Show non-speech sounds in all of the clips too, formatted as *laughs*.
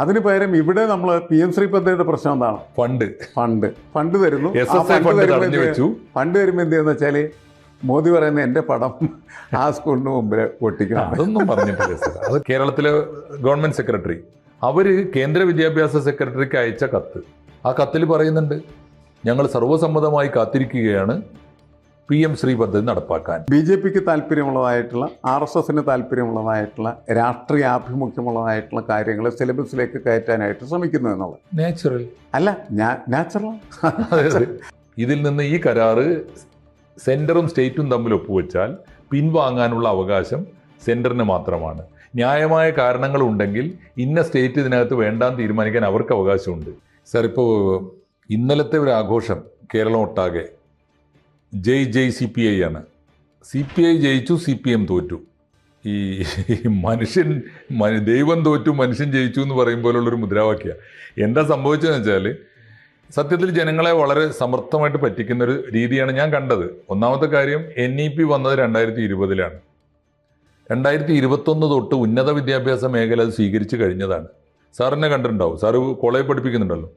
അതിന് പകരം ഇവിടെ നമ്മൾ പി എം ശ്രീ പദ്ധതിയുടെ പ്രശ്നം എന്താണ്? ഫണ്ട്. ഫണ്ട്. ഫണ്ട് തരുന്നു. ഫണ്ട് തരുമ്പോ എന്ത് ചെയ്യുന്ന വെച്ചാൽ മോദി പറയുന്ന എന്റെ പടം ആ സ്കൂളിന് മുമ്പിൽ പൊട്ടിക്കണം. അതൊന്നും പറഞ്ഞിട്ടില്ല സാർ അത് കേരളത്തിലെ ഗവൺമെന്റ് സെക്രട്ടറി. അവർ കേന്ദ്ര വിദ്യാഭ്യാസ സെക്രട്ടറിക്ക് അയച്ച കത്ത്. ആ കത്തിൽ പറയുന്നുണ്ട് ഞങ്ങൾ സർവസമ്മതമായി കാത്തിരിക്കുകയാണ്. പി എം ശ്രീ പദ്ധതി നടപ്പാക്കാൻ. ബി ജെ പിക്ക് താല്പര്യമുള്ളതായിട്ടുള്ള ആർ എസ് എസിന് താല്പര്യമുള്ളതായിട്ടുള്ള രാഷ്ട്രീയ ആഭിമുഖ്യമുള്ളതായിട്ടുള്ള കാര്യങ്ങൾ സിലബസിലേക്ക് കയറ്റാനായിട്ട് ശ്രമിക്കുന്നു എന്നുള്ളത്. നാച്ചുറൽ അല്ല നാച്ചുറൽ ഇതിൽ നിന്ന് ഈ കരാറ് സെന്ററും സ്റ്റേറ്റും തമ്മിൽ ഒപ്പുവെച്ചാൽ പിൻവാങ്ങാനുള്ള അവകാശം സെന്ററിന് മാത്രമാണ്. ന്യായമായ കാരണങ്ങൾ ഉണ്ടെങ്കിൽ ഇന്ന സ്റ്റേറ്റ് ഇതിനകത്ത് വേണ്ടാന്ന് തീരുമാനിക്കാൻ അവർക്ക് അവകാശമുണ്ട്. സാർ ഇപ്പോൾ ഇന്നലത്തെ ഒരു ആഘോഷം കേരളം ഒട്ടാകെ ജയ് ജയ് സി പി ഐ ആണ്. സി പി ഐ ജയിച്ചു സി പി എം തോറ്റു. ഈ മനുഷ്യൻ ദൈവം തോറ്റു മനുഷ്യൻ ജയിച്ചു എന്ന് പറയുമ്പോലുള്ളൊരു മുദ്രാവാക്യമാണ് എന്താ സംഭവിച്ചതെന്ന് വെച്ചാൽ സത്യത്തിൽ ജനങ്ങളെ വളരെ സമർത്ഥമായിട്ട് പറ്റിക്കുന്ന ഒരു രീതിയാണ് ഞാൻ കണ്ടത്. ഒന്നാമത്തെ കാര്യം എൻ ഇ പി വന്നത് രണ്ടായിരത്തി ഇരുപതിലാണ് രണ്ടായിരത്തി ഇരുപത്തൊന്ന് തൊട്ട് ഉന്നത വിദ്യാഭ്യാസ മേഖല അത് സ്വീകരിച്ചു കഴിഞ്ഞതാണ്. സാറിനെ കണ്ടിട്ടുണ്ടാവും. Sir college പഠിപ്പിക്കുന്നുണ്ടല്ലോ.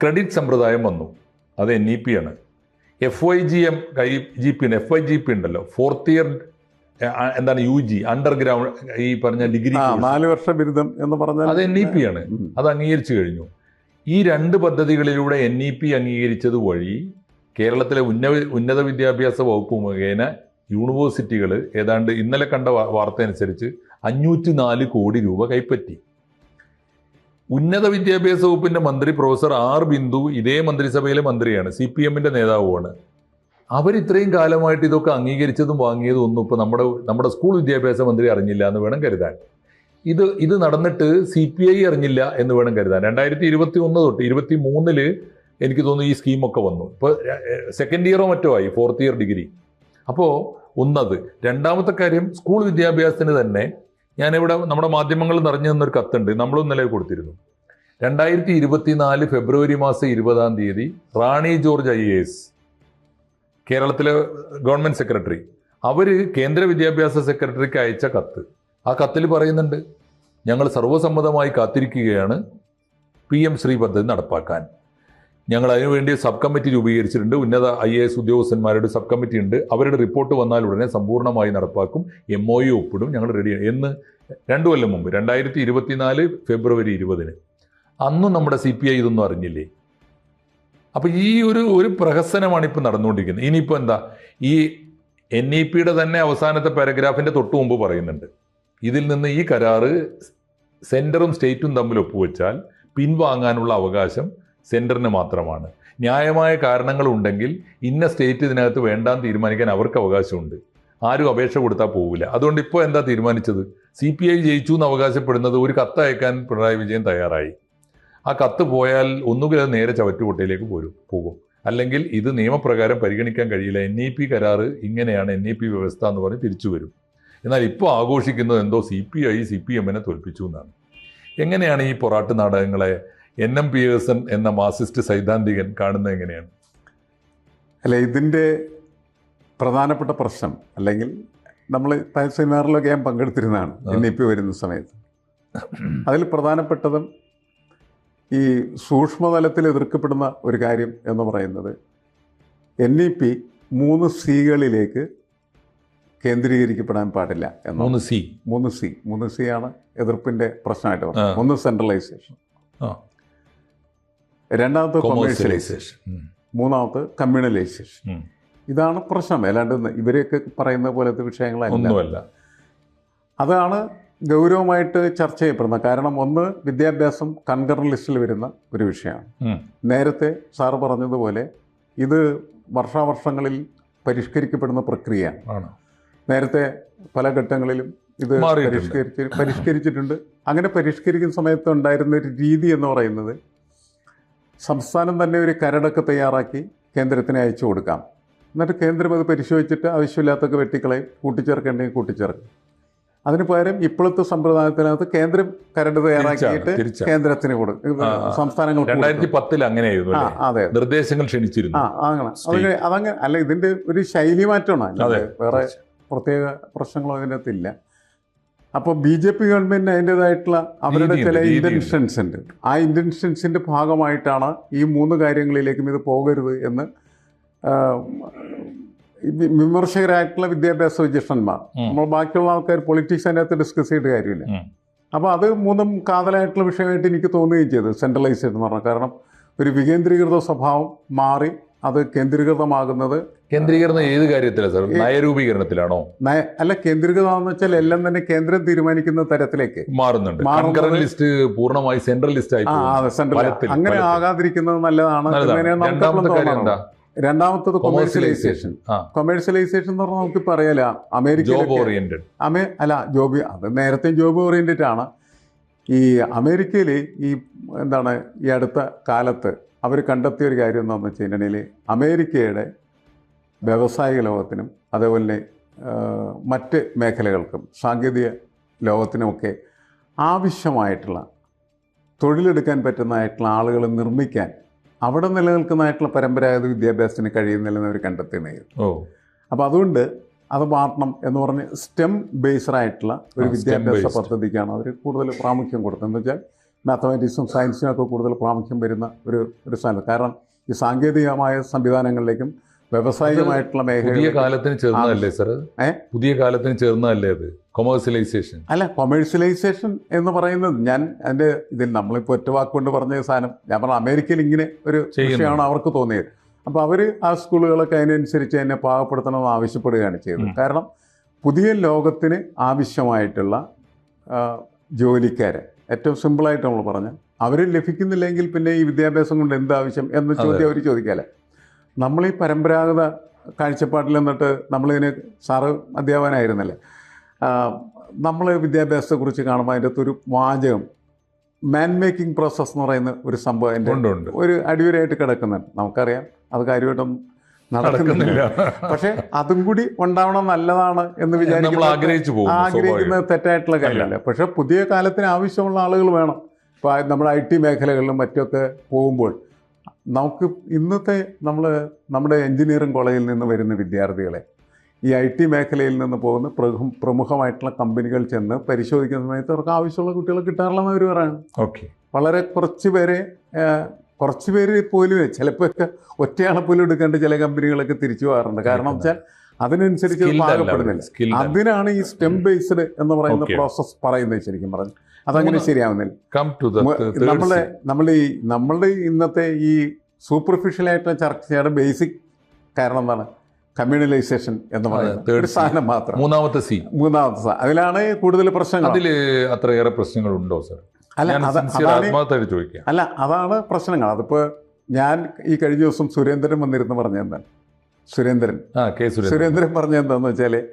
ക്രെഡിറ്റ് സമ്പ്രദായം വന്നു. അത് എൻ ഇ പി ആണ്. എഫ് വൈ ജി എം കൈ ജി പി ഉണ്ട് എഫ് വൈ ജി പി ഉണ്ടല്ലോ. ഫോർത്ത് ഇയർ എന്താണ് യു ജി അണ്ടർഗ്രൗണ്ട് ഈ പറഞ്ഞ ഡിഗ്രി നാല് വർഷ ബിരുദം എന്ന് പറഞ്ഞാൽ അത് എൻ ഇ പി ആണ്. അത് അംഗീകരിച്ചു കഴിഞ്ഞു. ഈ രണ്ട് പദ്ധതികളിലൂടെ എൻ ഇ പി അംഗീകരിച്ചത് വഴി കേരളത്തിലെ ഉന്ന ഉന്നത വിദ്യാഭ്യാസ വകുപ്പ് മുഖേന യൂണിവേഴ്സിറ്റികൾ ഏതാണ്ട് ഇന്നലെ കണ്ട വാർത്ത അനുസരിച്ച് അഞ്ഞൂറ്റി നാല് കോടി രൂപ കൈപ്പറ്റി. ഉന്നത വിദ്യാഭ്യാസ വകുപ്പിന്റെ മന്ത്രി പ്രൊഫസർ ആർ ബിന്ദു ഇതേ മന്ത്രിസഭയിലെ മന്ത്രിയാണ് സി പി എമ്മിന്റെ നേതാവുമാണ്. അവർ ഇത്രയും കാലമായിട്ട് ഇതൊക്കെ അംഗീകരിച്ചതും വാങ്ങിയതും ഒന്നും ഇപ്പോൾ നമ്മുടെ നമ്മുടെ സ്കൂൾ വിദ്യാഭ്യാസ മന്ത്രി അറിഞ്ഞില്ല എന്ന് വേണം കരുതാൻ. ഇത് ഇത് നടന്നിട്ട് സി പി ഐ അറിഞ്ഞില്ല എന്ന് വേണം കരുതാൻ. രണ്ടായിരത്തി ഇരുപത്തി ഒന്ന് തൊട്ട് ഇരുപത്തി മൂന്നിൽ എനിക്ക് തോന്നുന്നു ഈ സ്കീമൊക്കെ വന്നു. ഇപ്പോൾ സെക്കൻഡ് ഇയറോ മറ്റോ ആയി ഫോർത്ത് ഇയർ ഡിഗ്രി അപ്പോൾ ഒന്നത്. രണ്ടാമത്തെ കാര്യം സ്കൂൾ വിദ്യാഭ്യാസത്തിന് തന്നെ ഞാനിവിടെ നമ്മുടെ മാധ്യമങ്ങളിൽ നിറഞ്ഞു തന്നൊരു കത്തുണ്ട്. നമ്മളും ഇന്നലെ കൊടുത്തിരുന്നു. രണ്ടായിരത്തി ഇരുപത്തിനാല് ഫെബ്രുവരി മാസം ഇരുപതാം തീയതി റാണി ജോർജ് ഐ എസ് കേരളത്തിലെ ഗവൺമെന്റ് സെക്രട്ടറി. അവർ കേന്ദ്ര വിദ്യാഭ്യാസ സെക്രട്ടറിക്ക് അയച്ച കത്ത്. ആ കത്തിൽ പറയുന്നുണ്ട് ഞങ്ങൾ സർവസമ്മതമായി കാത്തിരിക്കുകയാണ് പി എം ശ്രീ പദ്ധതി നടപ്പാക്കാൻ. ഞങ്ങൾ അതിനുവേണ്ടി സബ് കമ്മിറ്റി രൂപീകരിച്ചിട്ടുണ്ട്. ഉന്നത ഐ എ എസ് ഉദ്യോഗസ്ഥന്മാരുടെ സബ് കമ്മിറ്റി ഉണ്ട്. അവരുടെ റിപ്പോർട്ട് വന്നാൽ ഉടനെ സമ്പൂർണമായി നടപ്പാക്കും. എം ഒ യു ഒപ്പിടും. ഞങ്ങൾ റെഡിയാണ് എന്ന് രണ്ടു കൊല്ലം മുമ്പ് രണ്ടായിരത്തി ഇരുപത്തിനാല് ഫെബ്രുവരി ഇരുപതിന്. അന്നും നമ്മുടെ സി പി ഐ ഇതൊന്നും അറിഞ്ഞില്ലേ? അപ്പോൾ ഈ ഒരു ഒരു പ്രഹസനമാണ് ഇപ്പൊ നടന്നുകൊണ്ടിരിക്കുന്നത്. ഇനിയിപ്പോ എന്താ? ഈ എൻ ഇ പിയുടെ തന്നെ അവസാനത്തെ പാരഗ്രാഫിന്റെ തൊട്ടു മുമ്പ് പറയുന്നുണ്ട്. ഇതിൽ നിന്ന് ഈ കരാറ് സെന്ററും സ്റ്റേറ്റും തമ്മിൽ ഒപ്പുവെച്ചാൽ പിൻവാങ്ങാനുള്ള അവകാശം സെന്ററിന് മാത്രമാണ്. ന്യായമായ കാരണങ്ങൾ ഉണ്ടെങ്കിൽ ഇന്ന സ്റ്റേറ്റ് ഇതിനകത്ത് വേണ്ടാന്ന് തീരുമാനിക്കാൻ അവർക്ക് അവകാശമുണ്ട്. ആരും അപേക്ഷ കൊടുത്താൽ പോവില്ല. അതുകൊണ്ട് ഇപ്പോൾ എന്താ തീരുമാനിച്ചത്? സി പി ഐ ജയിച്ചു എന്ന് അവകാശപ്പെടുന്നത് ഒരു കത്ത് അയക്കാൻ പിണറായി വിജയൻ തയ്യാറായി. ആ കത്ത് പോയാൽ ഒന്നുകിൽ അത് നേരെ ചവറ്റുകുട്ടയിലേക്ക് പോരും പോകും. അല്ലെങ്കിൽ ഇത് നിയമപ്രകാരം പരിഗണിക്കാൻ കഴിയില്ല. എൻ ഇ പി കരാറ് ഇങ്ങനെയാണ് എൻ ഇ പി വ്യവസ്ഥ എന്ന് പറഞ്ഞ് തിരിച്ചു വരും. എന്നാൽ ഇപ്പോൾ ആഘോഷിക്കുന്നത് എന്തോ C P I C P എമ്മിനെ തോൽപ്പിച്ചു എന്നാണ്. എങ്ങനെയാണ് ഈ പൊറാട്ട് നാടകങ്ങളെ N M P S N എന്ന മാർസിസ്റ്റ് സൈദ്ധാന്തികൻ കാണുന്നത് എങ്ങനെയാണ്? അല്ല ഇതിന്റെ പ്രധാനപ്പെട്ട പ്രശ്നം അല്ലെങ്കിൽ നമ്മൾ സെമിനാറിലൊക്കെ ഞാൻ പങ്കെടുത്തിരുന്നതാണ് എൻ ഇ പി വരുന്ന സമയത്ത്. അതിൽ പ്രധാനപ്പെട്ടതും ഈ സൂക്ഷ്മതലത്തിൽ എതിർക്കപ്പെടുന്ന ഒരു കാര്യം എന്ന് പറയുന്നത് എൻ ഇ പി മൂന്ന് സികളിലേക്ക് കേന്ദ്രീകരിക്കപ്പെടാൻ പാടില്ല എന്ന്. മൂന്ന് സി. മൂന്ന് സി. മൂന്ന് സി ആണ് എതിർപ്പിന്റെ പ്രശ്നമായിട്ട്. പറഞ്ഞത് ഒന്ന് സെൻട്രലൈസേഷൻ. രണ്ടാമത്തെ കൊമേഴ്ഷ്യലൈസേഷൻ കൊമേഴ്സ്യലൈസേഷൻ. മൂന്നാമത്തെ കമ്മ്യൂണലൈസേഷൻ. ഇതാണ് പ്രശ്നം. അല്ലാണ്ട് ഇവരെയൊക്കെ പറയുന്ന പോലത്തെ വിഷയങ്ങളല്ല. അതാണ് ഗൗരവമായിട്ട് ചർച്ച ചെയ്യപ്പെടുന്ന കാരണം ഒന്ന് വിദ്യാഭ്യാസം കൺകറൻ ലിസ്റ്റിൽ വരുന്ന ഒരു വിഷയമാണ്. നേരത്തെ സാറ് പറഞ്ഞതുപോലെ ഇത് വർഷാവർഷങ്ങളിൽ പരിഷ്കരിക്കപ്പെടുന്ന പ്രക്രിയയാണ്. നേരത്തെ പല ഘട്ടങ്ങളിലും ഇത്. പരിഷ്കരിച്ച് പരിഷ്കരിച്ചിട്ടുണ്ട്. അങ്ങനെ പരിഷ്കരിക്കുന്ന സമയത്ത് ഉണ്ടായിരുന്ന ഒരു രീതി എന്ന് പറയുന്നത് സംസ്ഥാനം തന്നെ ഒരു കരടൊക്കെ തയ്യാറാക്കി കേന്ദ്രത്തിന് അയച്ചു കൊടുക്കാം. എന്നിട്ട് കേന്ദ്രം അത് പരിശോധിച്ചിട്ട് ആവശ്യമില്ലാത്തൊക്കെ വെട്ടിക്കളയും കൂട്ടിച്ചേർക്കേണ്ടെങ്കിൽ കൂട്ടിച്ചേർക്കും. അതിന് പകരം ഇപ്പോഴത്തെ സമ്പ്രദായത്തിനകത്ത് കേന്ദ്രം കരട് തയ്യാറാക്കിയിട്ട്. കേന്ദ്രത്തിന് കൊടുക്കും. സംസ്ഥാനങ്ങൾ രണ്ടായിരത്തി പത്തിൽ അങ്ങനെയായിരുന്നു? അതെ നിർദ്ദേശങ്ങൾ ക്ഷണിച്ചിരുന്നു. അങ്ങനെ. അതങ്ങനെ അതങ്ങനെ അല്ല ഇതിന്റെ ഒരു ശൈലി മാറ്റമാണ്. വേറെ പ്രത്യേക പ്രശ്നങ്ങളോ അതിന്റെ അകത്തില്ല അപ്പോൾ ബി ജെ പി ഗവൺമെന്റിന് അതിന്റെതായിട്ടുള്ള അവരുടെ ചില ഇന്റൻഷൻസ് ഉണ്ട്. ആ ഇന്റൻഷൻസിന്റെ ഭാഗമായിട്ടാണ് ഈ മൂന്ന് കാര്യങ്ങളിലേക്കും ഇത് പോകരുത് എന്ന് വിമർശകരായിട്ടുള്ള വിദ്യാഭ്യാസ വിചക്ഷണന്മാർ ഉം. നമ്മൾ ബാക്കിയുള്ള ആൾക്കാർ പൊളിറ്റിക്സ് അതിനകത്ത് ഡിസ്കസ് ചെയ്തിട്ട് കാര്യമില്ല. അപ്പോൾ അത് മൂന്നും കാതലായിട്ടുള്ള വിഷയമായിട്ട് എനിക്ക് തോന്നുകയും ചെയ്തു. സെൻട്രലൈസ് എന്ന് പറഞ്ഞാൽ കാരണം ഒരു വികേന്ദ്രീകൃത സ്വഭാവം മാറി അത് കേന്ദ്രീകൃതമാകുന്നത് കേന്ദ്രീകരണം ഏത് കാര്യത്തിലാണ് സാർ? നയരൂപീകരണത്തിലാണോ? നയ- അല്ല കേന്ദ്രീകൃതമാണെന്ന് വെച്ചാൽ എല്ലാം തന്നെ കേന്ദ്രം തീരുമാനിക്കുന്ന തരത്തിലേക്ക് മാറുന്നുണ്ട്. ലിസ്റ്റ് പൂർണമായി സെൻട്രൽ ലിസ്റ്റ് ആയി അങ്ങനെ. ആകാതിരിക്കുന്നത് നല്ലതാണ്. രണ്ടാമത്തത് കൊമേഴ്സ്യലൈസേഷൻ കൊമേഴ്സ്യലൈസേഷൻ എന്ന് പറഞ്ഞാൽ നമുക്ക് പറയാല ജോബ് ഓറിയന്റഡ് അമേ അല്ല ജോബ് അത് നേരത്തെ ജോബ് ഓറിയന്റഡ് ആണ്. ഈ അമേരിക്കയിൽ ഈ എന്താണ് ഈ അടുത്ത കാലത്ത് അവർ കണ്ടെത്തിയ ഒരു കാര്യം എന്താണെന്ന് വെച്ച് കഴിഞ്ഞിട്ടുണ്ടെങ്കിൽ അമേരിക്കയുടെ വ്യവസായിക ലോകത്തിനും അതേപോലെ തന്നെ മറ്റ് മേഖലകൾക്കും സാങ്കേതിക ലോകത്തിനുമൊക്കെ ആവശ്യമായിട്ടുള്ള തൊഴിലെടുക്കാൻ പറ്റുന്നതായിട്ടുള്ള ആളുകളെ നിർമ്മിക്കാൻ അവിടെ നിലനിൽക്കുന്നതായിട്ടുള്ള പരമ്പരാഗത വിദ്യാഭ്യാസത്തിന് കഴിയുന്നില്ലെന്ന് അവർ കണ്ടെത്തുന്നത് ഓ. അപ്പോൾ അതുകൊണ്ട് അത് മാറ്റണം എന്ന് പറഞ്ഞ് സ്റ്റെം ബേസ്ഡ് ആയിട്ടുള്ള ഒരു വിദ്യാഭ്യാസ. പദ്ധതിക്കാണ് അവർ കൂടുതൽ പ്രാമുഖ്യം കൊടുത്തത്. എന്ന് വെച്ചാൽ മാത്തമാറ്റിക്സും സയൻസിനും ഒക്കെ കൂടുതൽ പ്രാമുഖ്യം വരുന്ന ഒരു ഒരു സ്ഥലം. കാരണം ഈ സാങ്കേതികമായ സംവിധാനങ്ങളിലേക്കും വ്യാവസായികമായിട്ടുള്ള പുതിയ മേഖല കാലത്തിന് ചേർന്നതല്ലേ സാർ? പുതിയ കാലത്തിന് ചേർന്നതല്ലേ അത്? കൊമേഴ്സ്യലൈസേഷൻ അല്ല കൊമേഴ്സ്യലൈസേഷൻ എന്ന് പറയുന്നത് ഞാൻ എന്റെ ഇതിൽ നമ്മളിപ്പോൾ ഒറ്റ വാക്കുകൊണ്ട് പറഞ്ഞ സാധനം. ഞാൻ പറഞ്ഞ അമേരിക്കയിൽ ഇങ്ങനെ ഒരു. വിഷയമാണ് അവർക്ക് തോന്നിയത്. അപ്പോൾ അവർ ആ സ്കൂളുകളൊക്കെ അതിനനുസരിച്ച് തന്നെ പാകപ്പെടുത്തണമെന്ന് ആവശ്യപ്പെടുകയാണ് ചെയ്തത്. കാരണം പുതിയ ലോകത്തിന് ആവശ്യമായിട്ടുള്ള ജോലിക്കാരെ ഏറ്റവും സിമ്പിളായിട്ട് നമ്മൾ പറഞ്ഞാൽ അവർ ലഭിക്കുന്നില്ലെങ്കിൽ പിന്നെ ഈ വിദ്യാഭ്യാസം കൊണ്ട് എന്ത് ആവശ്യം എന്ന ചോദ്യം അവർ ചോദിക്കാല്ലേ നമ്മൾ ഈ പരമ്പരാഗത കാഴ്ചപ്പാട്ടിൽ നിന്നിട്ട് നമ്മളിതിന് സാറ് അധ്യാപകനായിരുന്നല്ലേ? നമ്മൾ വിദ്യാഭ്യാസത്തെക്കുറിച്ച് കാണുമ്പോൾ അതിന്റെ അകത്തൊരു വാചകം മാൻ മേക്കിംഗ് പ്രോസസ്സ് എന്ന് പറയുന്ന ഒരു സംഭവം അതിന്റെ ഒരു അടിവരായിട്ട് കിടക്കുന്നുണ്ട്. നമുക്കറിയാം അത് കാര്യമായിട്ടും നടക്കുന്നില്ല. പക്ഷെ അതും കൂടി ഉണ്ടാവണം നല്ലതാണ് എന്ന് നമ്മൾ വിചാരിക്കുന്നത് ആഗ്രഹിച്ചു പോകും ആഗ്രഹിക്കുന്നത് തെറ്റായിട്ടുള്ള കാര്യമല്ല. പക്ഷെ പുതിയ കാലത്തിന് ആവശ്യമുള്ള ആളുകൾ വേണം. ഇപ്പോൾ നമ്മുടെ ഐ ടി മേഖലകളിലും മറ്റൊക്കെ പോകുമ്പോൾ നമുക്ക് ഇന്നത്തെ നമ്മൾ നമ്മുടെ എഞ്ചിനീയറിംഗ് കോളേജിൽ നിന്ന് വരുന്ന വിദ്യാർത്ഥികളെ ഈ ഐ ടി മേഖലയിൽ നിന്ന് പോകുന്ന പ്രമുഖ- പ്രമുഖമായിട്ടുള്ള കമ്പനികൾ ചെന്ന് പരിശോധിക്കുന്ന സമയത്ത് അവർക്ക് ആവശ്യമുള്ള കുട്ടികളെ കിട്ടാറില്ലെന്ന് അവർ പറയുന്നത് ഓക്കെ. വളരെ കുറച്ച് പേരെ കുറച്ച് പേര് പോലും ചിലപ്പോൾ ഒറ്റയാളെ പോലും എടുക്കേണ്ട ചില കമ്പനികളൊക്കെ തിരിച്ചു പോകാറുണ്ട്. കാരണം വെച്ചാൽ അതിനനുസരിച്ച് അത് പാകപ്പെടുന്നില്ല. അതിനാണ് ഈ സ്റ്റെം ബേസ്ഡ് എന്ന് പറയുന്ന പ്രോസസ് പ്രോസസ്സ് പറയുന്നത് ശരിക്കും പറഞ്ഞു അതങ്ങനെ ശരിയാവുന്നില്ല. നമ്മളെ നമ്മൾ ഈ നമ്മളുടെ ഇന്നത്തെ ഈ സൂപ്പർഫിഷ്യൽ ആയിട്ടുള്ള ചർച്ചയുടെ ബേസിക് കാരണം എന്താണ്? കമ്മ്യൂണലൈസേഷൻ എന്ന് പറയുന്നത്. മാത്രം. മൂന്നാമത്തെ സി മൂന്നാമത്തെ സാ- അതിലാണ് കൂടുതൽ പ്രശ്നങ്ങൾ. അതിൽ അത്രയേറെ പ്രശ്നങ്ങൾ ഉണ്ടോ സാർ അല്ല ചോദിക്കുക അല്ല അതാണ് പ്രശ്നങ്ങൾ. അതിപ്പോ ഞാൻ ഈ കഴിഞ്ഞ ദിവസം സുരേന്ദ്രൻ വന്നിരുന്ന് പറഞ്ഞെന്താണ് സുരേന്ദ്രൻ. സുരേന്ദ്രൻ. പറഞ്ഞെന്താന്ന് വെച്ചാൽ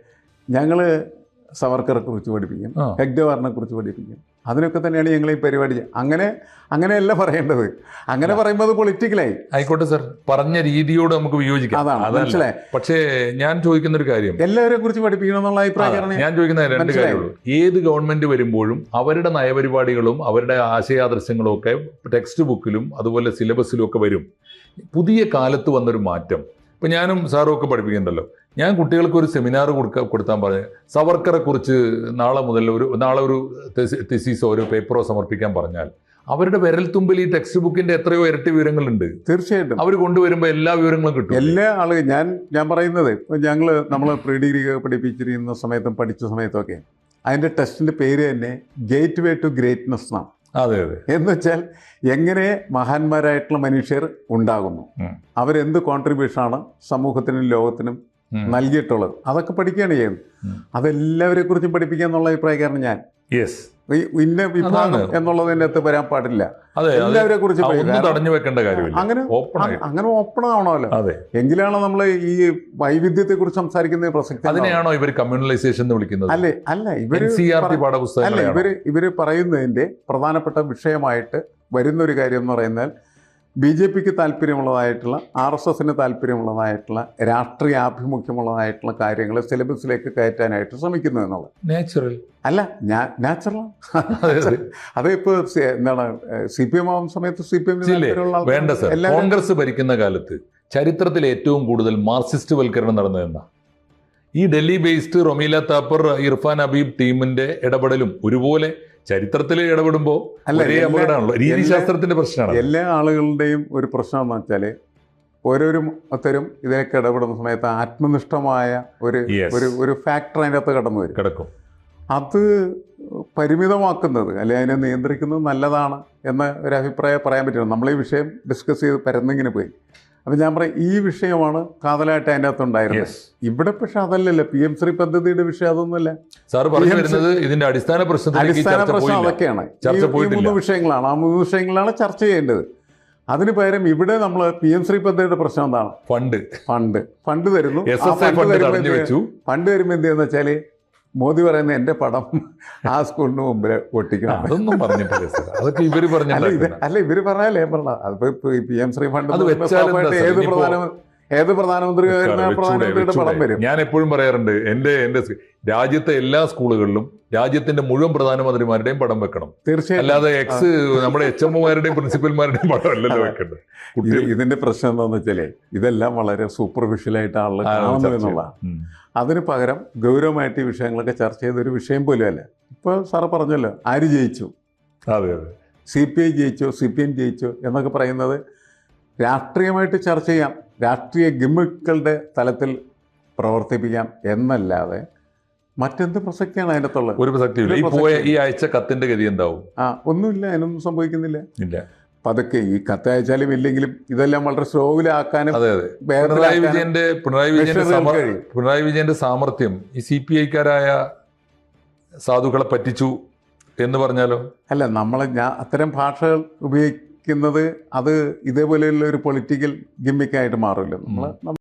ഞങ്ങൾ സവർക്കറെ കുറിച്ച് പഠിപ്പിക്കും. ഹെഗ്ഡവാറിനെ കുറിച്ച് പഠിപ്പിക്കും. അതിനൊക്കെ തന്നെയാണ് ഞങ്ങൾ ഈ പരിപാടി അങ്ങനെ അങ്ങനെയല്ല പറയേണ്ടത്. അങ്ങനെ പറയുമ്പോൾ അത് പൊളിറ്റിക്കലായി. ആയിക്കോട്ടെ സാർ. പറഞ്ഞ രീതിയോട് നമുക്ക് വിയോജിക്കാം. അതാണ്. മനസ്സിലായി. പക്ഷേ ഞാൻ ചോദിക്കുന്ന ഒരു കാര്യം. എല്ലാവരെ കുറിച്ച് പഠിപ്പിക്കണം എന്നുള്ള അഭിപ്രായമാണ് ഞാൻ ചോദിക്കുന്ന രണ്ട് കാര്യങ്ങളും കാര്യമുള്ളൂ. ഏത് ഗവൺമെന്റ് വരുമ്പോഴും അവരുടെ നയപരിപാടികളും അവരുടെ ആശയാദർശങ്ങളും ഒക്കെ ടെക്സ്റ്റ് ബുക്കിലും അതുപോലെ സിലബസിലും ഒക്കെ വരും. പുതിയ കാലത്ത് വന്നൊരു മാറ്റം. ഇപ്പൊ ഞാനും സാറും ഒക്കെ പഠിപ്പിക്കുന്നുണ്ടല്ലോ ഞാൻ കുട്ടികൾക്ക് ഒരു സെമിനാർ കൊടുക്ക കൊടുത്താൻ പറഞ്ഞു സവർക്കറെ കുറിച്ച് നാളെ മുതൽ ഒരു നാളെ ഒരു തെസീസോ ഒരു പേപ്പറോ സമർപ്പിക്കാൻ പറഞ്ഞാൽ അവരുടെ വിരൽത്തുമ്പിൽ ഈ ടെക്സ്റ്റ് ബുക്കിന്റെ എത്രയോ ഇരട്ടി വിവരങ്ങളുണ്ട്. തീർച്ചയായിട്ടും. അവർ കൊണ്ടുവരുമ്പോൾ എല്ലാ വിവരങ്ങളും കിട്ടും. എല്ലാ ആളുകൾ ഞാൻ ഞാൻ പറയുന്നത് ഇപ്പം ഞങ്ങൾ നമ്മൾ പ്രീ ഡിഗ്രി പഠിപ്പിച്ചിരിക്കുന്ന സമയത്തും പഠിച്ച സമയത്തൊക്കെ അതിന്റെ ടെസ്റ്റിന്റെ പേര് തന്നെ ഗേറ്റ് വേ ടു ഗ്രേറ്റ്നെസ് എന്നാണ്. അതെ അതെ. എന്ന് വെച്ചാൽ എങ്ങനെ മഹാന്മാരായിട്ടുള്ള മനുഷ്യർ ഉണ്ടാകുന്നു. അവരെന്ത് കോൺട്രിബ്യൂഷനാണ് സമൂഹത്തിനും ലോകത്തിനും നൽകിയിട്ടുള്ളത്? അതൊക്കെ പഠിക്കുകയാണ് ചെയ്യുന്നത്. അതെല്ലാവരെ കുറിച്ചും പഠിപ്പിക്കുക എന്നുള്ള അഭിപ്രായക്കാരൻ ഞാൻ. യെസ് ഇന്ന വിഭാഗം എന്നുള്ളതിനകത്ത് വരാൻ പാടില്ല. എല്ലാവരെ കുറിച്ച് തടഞ്ഞു വെക്കേണ്ട കാര്യമില്ല. അങ്ങനെ അങ്ങനെ ഓപ്പൺ ആവണമല്ലോ. അതെ. എങ്കിലാണ് നമ്മൾ ഈ വൈവിധ്യത്തെ കുറിച്ച് സംസാരിക്കുന്ന പ്രസക്തി. അതിനെയാണോ ഇവർ കമ്മ്യൂണലൈസേഷൻ എന്ന് വിളിക്കുന്നത്? അല്ലേ അല്ല ഇവർ എൻ സി ആർ ടി പാഠപുസ്തകം അല്ല ഇവർ ഇവർ ഇവർ പറയുന്നതിന്റെ പ്രധാനപ്പെട്ട വിഷയമായിട്ട് വരുന്ന ഒരു കാര്യം എന്ന് പറയുന്നാൽ ബി ജെ പിക്ക് താല്പര്യമുള്ളതായിട്ടുള്ള ആർ എസ് എസിന് താല്പര്യമുള്ളതായിട്ടുള്ള രാഷ്ട്രീയ ആഭിമുഖ്യമുള്ളതായിട്ടുള്ള കാര്യങ്ങൾ സിലബസിലേക്ക് കയറ്റാനായിട്ട് ശ്രമിക്കുന്നു എന്നുള്ളത്. നാച്ചുറൽ അല്ല ഞാൻ നാച്ചുറൽ അതേ ഇപ്പോൾ എന്താണ് സി പി എം ആവുന്ന സമയത്ത് സി പി എം വേണ്ട സർ. കോൺഗ്രസ് ഭരിക്കുന്ന കാലത്ത് ചരിത്രത്തിൽ ഏറ്റവും കൂടുതൽ മാർക്സിസ്റ്റ് വൽക്കരണം നടന്നതെന്നാ ഈ ഡൽഹി ബേസ്ഡ് റൊമീല താപ്പർ ഇർഫാൻ ഹബീബ് ടീമിന്റെ ഇടപെടലും ഒരുപോലെ ചരിത്രത്തിൽ ഇടപെടുമ്പോൾ ഒരേ അപകടമാണല്ലോ. രീതിശാസ്ത്രത്തിന്റെ പ്രശ്നമാണ്. എല്ലാ ആളുകളുടെയും ഒരു പ്രശ്നം എന്ന് വെച്ചാൽ ഓരോരുത്തരും ഇതിലേക്ക് ഇടപെടുന്ന സമയത്ത് ആത്മനിഷ്ഠമായ ഒരു ഒരു ഒരു ഫാക്ടർ അതിന്റെ അകത്ത് കടന്നു വരും. കിടക്കും. അത് പരിമിതമാക്കുന്നത് അല്ലെങ്കിൽ അതിനെ നിയന്ത്രിക്കുന്നത് നല്ലതാണ് എന്ന ഒരു അഭിപ്രായം പറയാൻ പറ്റില്ല. നമ്മൾ ഈ വിഷയം ഡിസ്കസ് ചെയ്ത് പരന്നിങ്ങനെ പോയി. അപ്പം ഞാൻ പറയും ഈ വിഷയമാണ് കാതലായിട്ട് അതിന്റെ അകത്ത് ഉണ്ടായിരുന്നത്. ഇവിടെ പക്ഷെ അതല്ലല്ലോ പി എം ശ്രീ പദ്ധതിയുടെ വിഷയം അതൊന്നുമല്ല. സാർ പറഞ്ഞു വരുന്നത് ഇതിന്റെ അടിസ്ഥാന പ്രശ്നം അടിസ്ഥാന പ്രശ്നം അതൊക്കെയാണ്. മൂന്ന് വിഷയങ്ങളാണ്. ആ മൂന്ന് വിഷയങ്ങളാണ് ചർച്ച ചെയ്യേണ്ടത്. അതിന് പകരം ഇവിടെ നമ്മൾ പി എം ശ്രീ പദ്ധതിയുടെ പ്രശ്നം എന്താണ്? ഫണ്ട്. ഫണ്ട്. ഫണ്ട് തരുന്നു ഫണ്ട് തരുമ്പോൾ എന്ത് വെച്ചു. ഫണ്ട് വരുമ്പോൾ എന്ത് ചെയ്യുന്ന വെച്ചാൽ മോദി പറയുന്ന എന്റെ പടം ആ സ്കൂളിന് മുമ്പിൽ ഒട്ടിക്കണം അതൊന്നും പറഞ്ഞിട്ടില്ല സാർ. അതൊക്കെ ഇവർ അല്ല അല്ല ഇവർ പറഞ്ഞാലേ പറഞ്ഞ അതിപ്പോ പി എം ശ്രീ ഫണ്ട്? ഏത് പ്രധാനമന്ത്രി ഏത് പ്രധാനമന്ത്രി പ്രധാനമന്ത്രിയുടെ പടം വരും. ഞാൻ എപ്പോഴും പറയാറുണ്ട് എന്റെ എന്റെ രാജ്യത്തെ എല്ലാ സ്കൂളുകളിലും രാജ്യത്തിന്റെ മുഴുവൻ പ്രധാനമന്ത്രിമാരുടെയും പടം വെക്കണം. തീർച്ചയായും അല്ലാതെ എക്സ് നമ്മുടെ എച്ച് എംഒമാരുടെയും *laughs* പ്രിൻസിപ്പൽമാരുടെയും പടം അല്ലല്ലോ വെക്കേണ്ടത് ഇതിന്റെ പ്രശ്നം എന്താണെന്ന് വെച്ചാലേ ഇതെല്ലാം വളരെ സൂപ്പർഫിഷ്യലായിട്ട് ആളുകൾ കാണുന്നു. അതിന് പകരം ഗൗരവമായിട്ട് ഈ വിഷയങ്ങളൊക്കെ ചർച്ച ചെയ്ത ഒരു വിഷയം പോലും അല്ല ഇപ്പോൾ സാറ് പറഞ്ഞല്ലോ ആര് ജയിച്ചു? അതെ അതെ. സി പി ഐ ജയിച്ചോ സി പി എം ജയിച്ചോ എന്നൊക്കെ പറയുന്നത് രാഷ്ട്രീയമായിട്ട് ചർച്ച ചെയ്യാം. രാഷ്ട്രീയ ഗിമ്മിക്കുകളുടെ തലത്തിൽ പ്രവർത്തിപ്പിക്കാം എന്നല്ലാതെ മറ്റെന്ത് പ്രസക്തിയാണ് അതിനകത്തുള്ളത് ഒരു പ്രസക്തിയില്ല ഈ പോയ ഈ അയച്ച കത്തിന്റെ ഗതി എന്താവും? ആ ഒന്നുമില്ല. അതിനൊന്നും സംഭവിക്കുന്നില്ല. ഇല്ല. പതുക്കെ ഈ കത്ത് അയച്ചാലും ഇല്ലെങ്കിലും ഇതെല്ലാം വളരെ സ്ലോവിലാക്കാനും അതെ അതെ. പിണറായി വിജയന്റെ പിണറായി വിജയന്റെ. പിണറായി വിജയന്റെ സാമർഥ്യം ഈ സി പി ഐക്കാരായ സാധുക്കളെ പറ്റിച്ചു എന്ന് പറഞ്ഞാലോ? അല്ല നമ്മൾ ഞാൻ അത്തരം ഭാഷകൾ ഉപയോഗിക്കുന്നത് അത് ഇതേപോലെയുള്ള ഒരു പൊളിറ്റിക്കൽ ഗിമ്മിക്കായിട്ട് മാറില്ല. നമ്മൾ